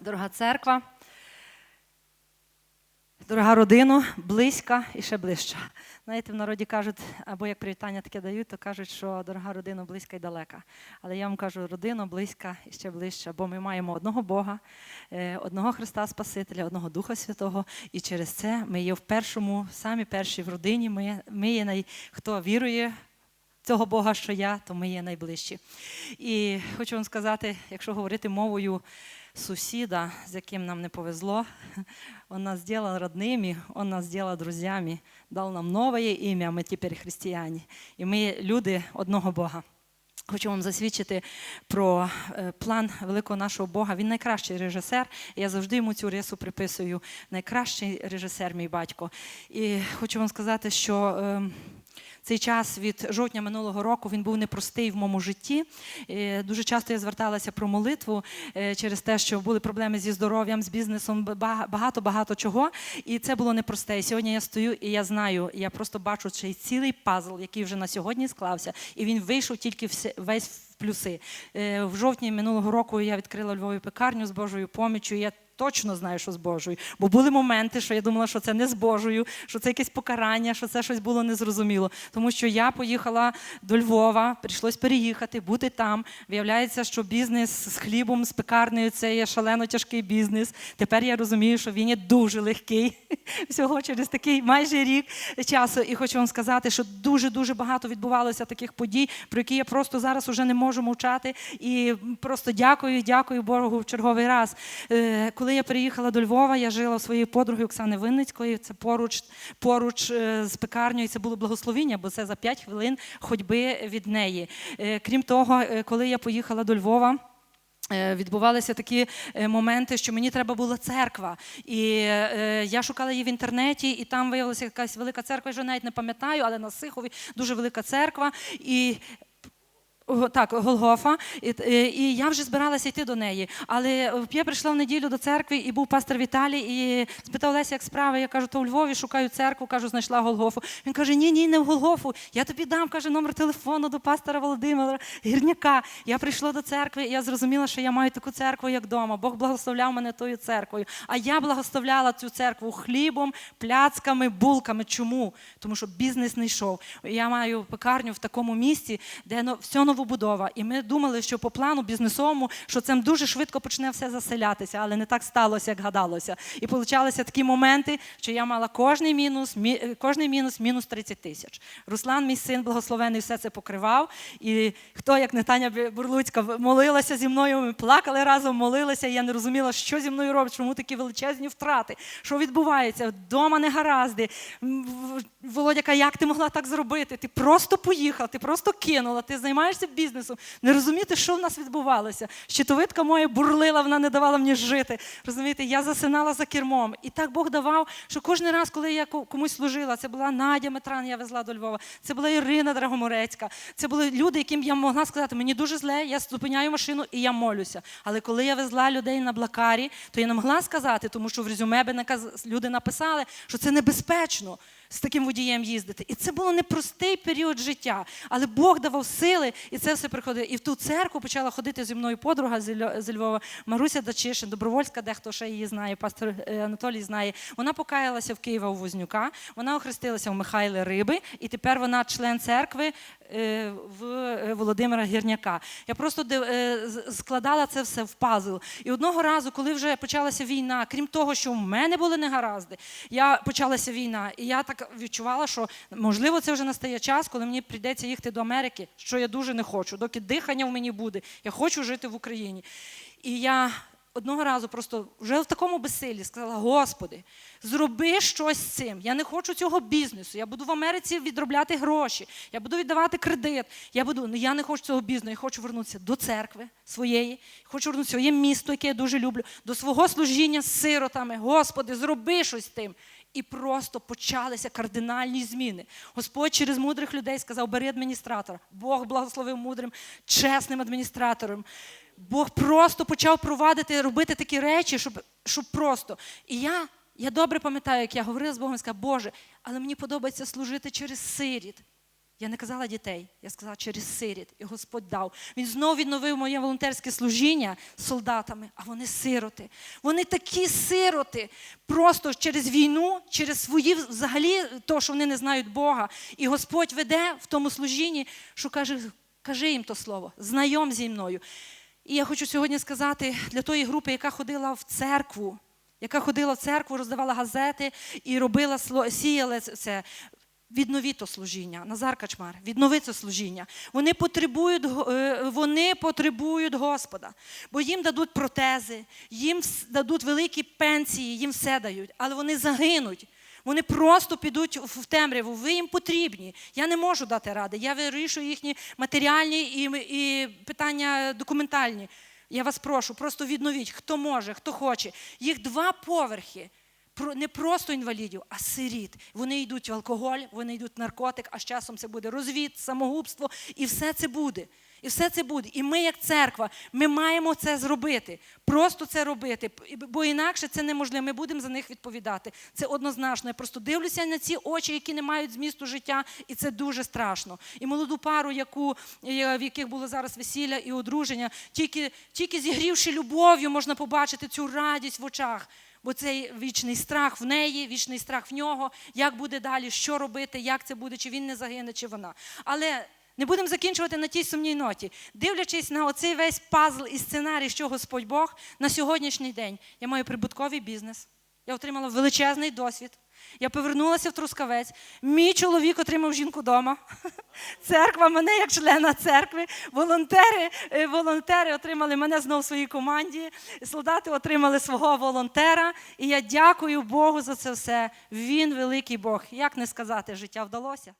дорога церква, дорога родина, близька і ще ближча. Знаєте, в народі кажуть, або як привітання таке дають, то кажуть, що дорога родина близька і далека. Але я вам кажу, родина близька і ще ближча, бо ми маємо одного Бога, е, одного Христа Спасителя, одного Духа Святого. І через це ми є в першому, самі перші в родині. Ми, ми є най, хто вірує цього Бога, що я, то ми є найближчі. І хочу вам сказати, якщо говорити мовою сусіда, з яким нам не повезло, он нас сделал родными, он нас сделал друзями, дал нам нове ім'я, ми тепер християні. І ми люди одного Бога. Хочу вам засвідчити про е, план великого нашого Бога. Він найкращий режисер. Я завжди йому цю рису приписую. Найкращий режисер, мій батько. І хочу вам сказати, що. Цей час від жовтня минулого року він був непростий в моєму житті. Е, Дуже часто я зверталася про молитву е, через те, що були проблеми зі здоров'ям, з бізнесом, багато-багато чого. І це було непросте. І сьогодні я стою і я знаю, я просто бачу цей цілий пазл, який вже на сьогодні склався, і він вийшов тільки весь в плюси. Е, В жовтні минулого року я відкрила Львові пекарню з Божою поміччю. Я точно знаю, що з Божою. Бо були моменти, що я думала, що це не з Божою, що це якесь покарання, що це щось було незрозуміло. Тому що я поїхала до Львова, прийшлось переїхати, бути там. Виявляється, що бізнес з хлібом, з пекарнею це є шалено тяжкий бізнес. Тепер я розумію, що він є дуже легкий всього через такий майже рік часу. І хочу вам сказати, що дуже дуже багато відбувалося таких подій, про які я просто зараз уже не можу мовчати. І просто дякую, дякую Богу в черговий раз. Е, Коли я переїхала до Львова, я жила у своєї подруги Оксани Винницької. Це поруч, поруч е, з пекарнею. і Це було благословіння, бо це за 5 хвилин ходьби від неї. Е, Крім того, коли я поїхала до Львова. Е, Відбувалися такі е, моменти, що мені треба була церква. І е, я шукала її в інтернеті, і там виявилася якась велика церква, я вже навіть не пам'ятаю, але на Сихові дуже велика церква. І Так, Голгофа, і, і я вже збиралася йти до неї. Але я прийшла в неділю до церкви, і був пастор Віталій, і спитав Леся, як справи. Я кажу, то у Львові шукаю церкву, кажу, знайшла Голгофу. Він каже: Ні, ні, не в Голгофу. Я тобі дам, каже, номер телефону до пастора Володимира Гірняка. Я прийшла до церкви, і я зрозуміла, що я маю таку церкву, як вдома. Бог благословляв мене тою церквою. А я благословляла цю церкву хлібом, пляцками, булками. Чому? Тому що бізнес не йшов. Я маю пекарню в такому місці, де но- все новобудова. І ми думали, що по плану бізнесовому, що це дуже швидко почне все заселятися, але не так сталося, як гадалося. І получалися такі моменти, що я мала кожний мінус, мі, е, кожний мінус мінус 30 тисяч. Руслан, мій син, благословений, все це покривав. І хто, як не Таня Бурлуцька, молилася зі мною, ми плакали разом, молилися, і я не розуміла, що зі мною робить, чому такі величезні втрати, що відбувається, вдома не гаразди. М, в- Володя каже, як ти могла так зробити? Ти просто поїхала, ти просто кинула, ти займаєшся бізнесом, не розумієте, що в нас відбувалося. Щитовидка моя бурлила, вона не давала мені жити. Розумієте, я засинала за кермом. І так Бог давав, що кожен раз, коли я ко- комусь служила, це була Надя Метран, я везла до Львова, це була Ірина Драгоморецька, це були люди, яким я могла сказати, мені дуже зле, я зупиняю машину і я молюся. Але коли я везла людей на блакарі, то я не могла сказати, тому що в резюме би люди написали, що це небезпечно з таким водієм їздити. І це було непростий період життя. Але Бог давав сили, і це все приходило. І в ту церкву почала ходити зі мною подруга з Львова, Маруся Дачишин, добровольська, дехто ще її знає, пастор е, Анатолій знає. Вона покаялася в Києва у Вознюка, вона охрестилася у Михайли Риби, і тепер вона член церкви в е, Володимира Гірняка. Я просто е, складала це все в пазл. І одного разу, коли вже почалася війна, крім того, що в мене були негаразди, я почалася війна, і я так відчувала, що можливо це вже настає час, коли мені прийдеться їхати до Америки, що я дуже не хочу, доки дихання в мені буде. Я хочу жити в Україні. І я одного разу просто вже в такому безсилі сказала: Господи, зроби щось з цим. Я не хочу цього бізнесу. Я буду в Америці відробляти гроші, я буду віддавати кредит. Я буду, ну я не хочу цього бізнесу. Я хочу вернутися до церкви своєї, хочу вернутися в своє місто, яке я дуже люблю, до свого служіння з сиротами. Господи, зроби щось з тим. І просто почалися кардинальні зміни. Господь через мудрих людей сказав: бери адміністратора. Бог благословив мудрим, чесним адміністратором. Бог просто почав провадити, робити такі речі, щоб, щоб просто. І я, я добре пам'ятаю, як я говорила з Богом і сказала, Боже, але мені подобається служити через сиріт. Я не казала дітей, я сказала через сиріт, і Господь дав. Він знову відновив моє волонтерське служіння з солдатами, а вони сироти. Вони такі сироти, просто через війну, через свої взагалі, то, що вони не знають Бога. І Господь веде в тому служінні, що каже, кажи їм то слово, знайом зі мною. І я хочу сьогодні сказати для тої групи, яка ходила в церкву, яка ходила в церкву, роздавала газети і робила сіяла це. Відновіть то служіння, Назар Качмар, віднови це служіння. Вони потребують, е, вони потребують Господа, бо їм дадуть протези, їм дадуть великі пенсії, їм все дають, але вони загинуть. Вони просто підуть в темряву. Ви їм потрібні. Я не можу дати ради. Я вирішую їхні матеріальні і, і питання документальні. Я вас прошу, просто відновіть, хто може, хто хоче. Їх два поверхи. Не просто інвалідів, а сиріт. Вони йдуть в алкоголь, вони йдуть в наркотик, а з часом це буде розвід, самогубство, і все це буде. І все це буде. І ми, як церква, ми маємо це зробити. Просто це робити. Бо інакше це неможливо. Ми будемо за них відповідати. Це однозначно. Я просто дивлюся на ці очі, які не мають змісту життя, і це дуже страшно. І молоду пару, яку, в яких було зараз весілля і одруження, тільки, тільки зігрівши любов'ю, можна побачити цю радість в очах. Бо цей вічний страх в неї, вічний страх в нього, як буде далі, що робити, як це буде, чи він не загине, чи вона. Але не будемо закінчувати на тій сумній ноті. Дивлячись на оцей весь пазл і сценарій, що Господь Бог на сьогоднішній день я маю прибутковий бізнес. Я отримала величезний досвід. Я повернулася в Трускавець. Мій чоловік отримав жінку вдома. Церква мене як члена церкви. Волонтери, е, волонтери отримали мене знову в своїй команді. Солдати отримали свого волонтера. І я дякую Богу за це все. Він великий Бог. Як не сказати, життя вдалося.